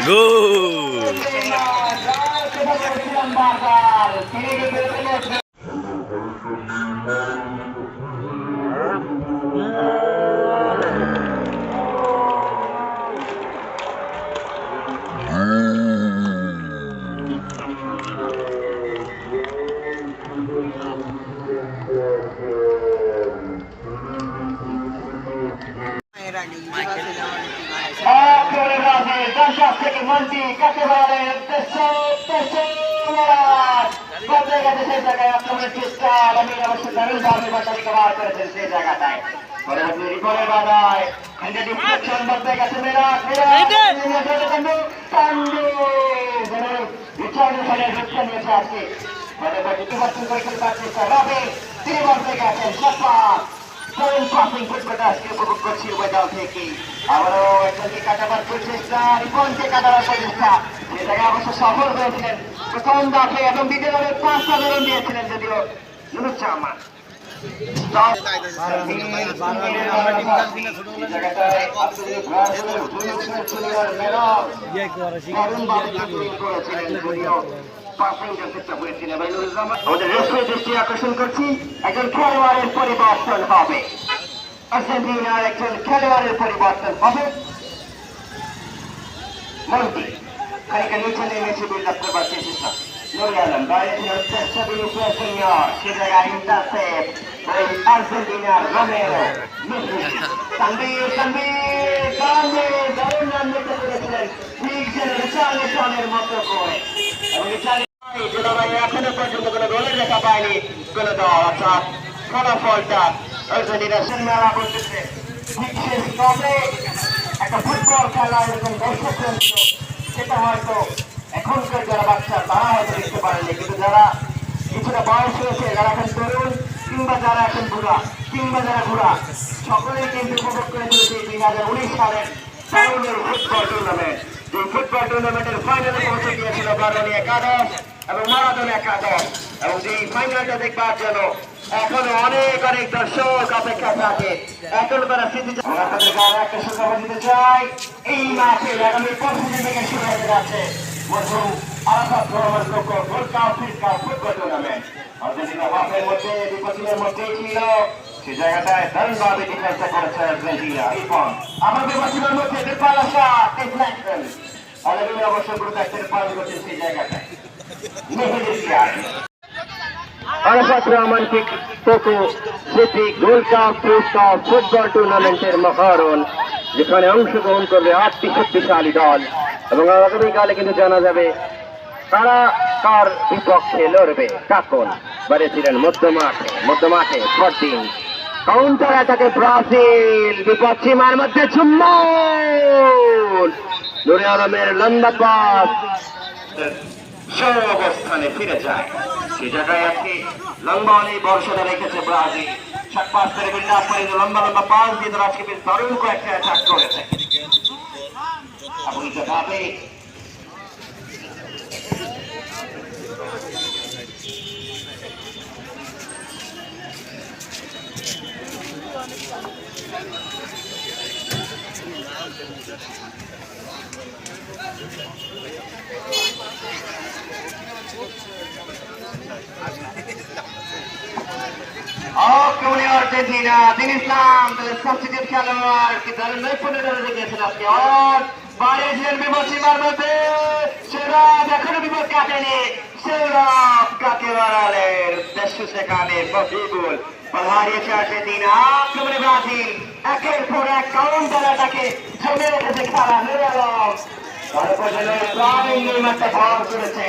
গোল lasciasse che manti, catevale, tesso, tesso, জায়গায় আক্রমণের চেষ্টা আমি অবশ্য দারুণ ভাবে বাঁচালি কভার করেছেন সেই জায়গাটায় পরবর্তী রিপনের বাধায়। খান্ডে ডিসট্রাকশন বলতে গেছে মেরা কান্ডু রিচার্ড ফলে রক্ষা নিয়েছে আজকে পরবর্তী নির্বাচন করে খেলতে চেষ্টা তিনি বলতে গেছেন সফা থেকে আবারও একজনকে কাটাবার প্রচেষ্টা রিপনকে কাটাবার প্রচেষ্টা সে অবশ্য সফল হয়েছিলেন প্রথম দাফে এবং দ্বিতীয় দলের পাঁচটা ধরন দিয়েছিলেন যদিও নুরুজ্জামান আমাদের রেফারি দৃষ্টি আকর্ষণ করছি। একজন খেলোয়াড়ের পরিবর্তন হবে। আর্জেন্টিনার একজন খেলোয়াড়ের পরিবর্তন হবে। মন্ত্রী খানিকটা নিচে নেমেছে বিল্ড আপ করবার চেষ্টা নুরি আলম ছিল চেষ্টা বিরুদ্ধে সিনিয়র সে জায়গায় ইন্টারসেপ্ট ওই আর্জেন্টিনার রোমেরো। তানবীর তানবীর তানবীর দারুণ রান দেখতে পেরেছিলেন। ঠিক যেন রিচার্লিসনের মতো করে। এবং রিচার্লিসন কবে একটা ফুটবল খেলা এরকম সেটা হয়তো এখনকার যারা বাচ্চা কিন্তু কিছুটা বয়স হয়েছে, যারা কিংবা যারা এখন কিংবা যারা সকলেই কিন্তু উপভোগ করে চলেছে দুই হাজার উনিশ সালের ফুটবল টুর্নামেন্ট যে ফুটবল টুর্নামেন্টের ফাইনালে পৌঁছে গিয়েছিল বারোনি একাদশ। এবং মারাদন একাদশ এবং যে ফাইনালটা দেখবার জন্য এখনও অনেক অনেক দর্শক অপেক্ষা থাকে। এখন তারা স্মৃতি একটা দিতে চাই এই মাঠে আগামী পরশু দিন থেকে শুরু হতে যাচ্ছে। মরহুম জায়গাটায় অলরেডি অবশ্য গুরুত্ব সেই জায়গাটায়। আরাফাত রহমান পোকো স্মৃতি গোল্ড কাপ কাপ ফুটবল টুর্নামেন্টের মহারণ, যেখানে অংশগ্রহণ করবে আটটি শক্তিশালী দল। এবং আগামীকালে কিন্তু জানা যাবে তারা কার বিপক্ষে লড়বে। কাকন বাড়িয়েছিলেন মধ্য মাঠে মধ্য কাউন্টার অ্যাটাকে ব্রাজিল, বিপক্ষিমার মধ্যে চুম্বন নুরে আলমের লম্বা পাস সব অবস্থানে ফিরে যায়। সে জায়গায় আজকে লম্বা অনেক বর্ষটা রেখেছে ব্রাজিল। ষাট পাস করে বিল্ড আপ করে লম্বা লম্বা পাস দিয়ে তারা আজকে বেশ দারুণ কয়েকটা অ্যাটাক করেছে। এবং যেভাবে কেমন আর্জেন্টিনা দিন ইসলাম সাবস্টিটিউট খেলোয়াড় কি দারুণ নৈপুণ্য ধরে রেখেছেন আজকে। আর বাড়িয়েছিলেন বিপদ সীমার মধ্যে। সেরাব এখনও বিপদ কাটেনি। সেরাব কাকে বাড়ালেন? দেশ সেখানে মহিবুল হারিয়েছে আর্জেন্টিনা। আক্রমণে ব্রাজিল। একের পর এক কাউন্টার জমে রেখেছে খেলা। মেরে আলম তারপর যেন নির্মাণটা ভর করেছে।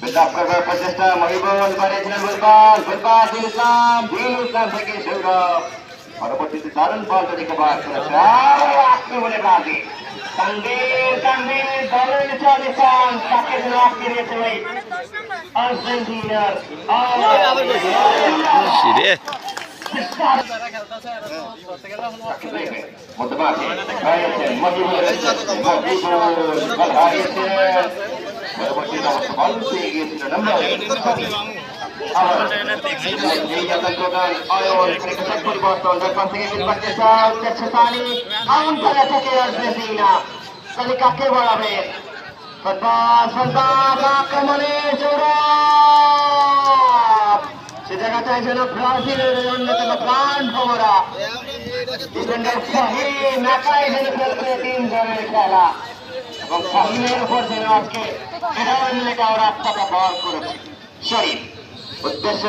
বিল্ডাপ করবার প্রচেষ্টা মহিবুল বাড়িয়েছিলেন বুলবাল বুলবাল দিল ইসলাম দিল ইসলাম থেকে সৌরভ পরবর্তীতে দারুণ বল থেকে বার করেছে আক্রমণে বাজে তানভীর তানভীর দলের বল হারিয়েছেন পরবর্তীতে অবশ্য বল পেয়ে গিয়েছিল নম্বর আবার এই আতঙ্কগান অয়ন ক্রিকেট পরিবর্তন জাপান থেকে নির্বাচন চেষ্টা হচ্ছে পানি কাউন্টারে থেকে আর্জেন্টিনা তাহলে কাকে বলাবে সন্তান সন্তান আক্রমণে জোরাব সে জায়গাটায় যেন ব্রাজিলের অন্যতম প্রাণ ভমরা ডিফেন্ডার শাহিন একাই যেন খেলবে তিন জনের খেলা এবং শাহিনের উপর যেন আজকে লেখা ওরা আত্মাটা বল করেছে শরীফ উদ্দেশ্য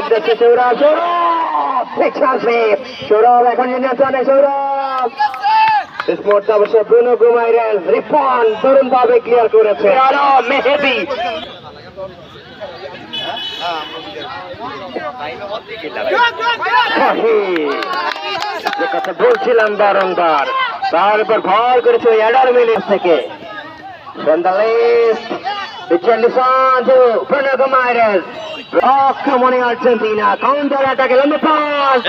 উদ্দেশ্যে সৌরভ সৌরভ ঠিক আছে। সৌরভ এখন নিয়ন্ত্রণে সৌরভ। শেষ মুহূর্তে অবশ্য ব্রুনো গুমাইরেন রিফন তরুণ ভাবে ক্লিয়ার করেছে। আরও মেহেদি। কথা বলছিলাম বারংবার। তার উপর ভর করেছে ওই অ্যাডার মিলির থেকে। Vandalist, Richarlison, Bruno Guimaraes, আক্রমণে আর্জেন্টিনা কাউন্টার অ্যাটাকে লম্বা পাস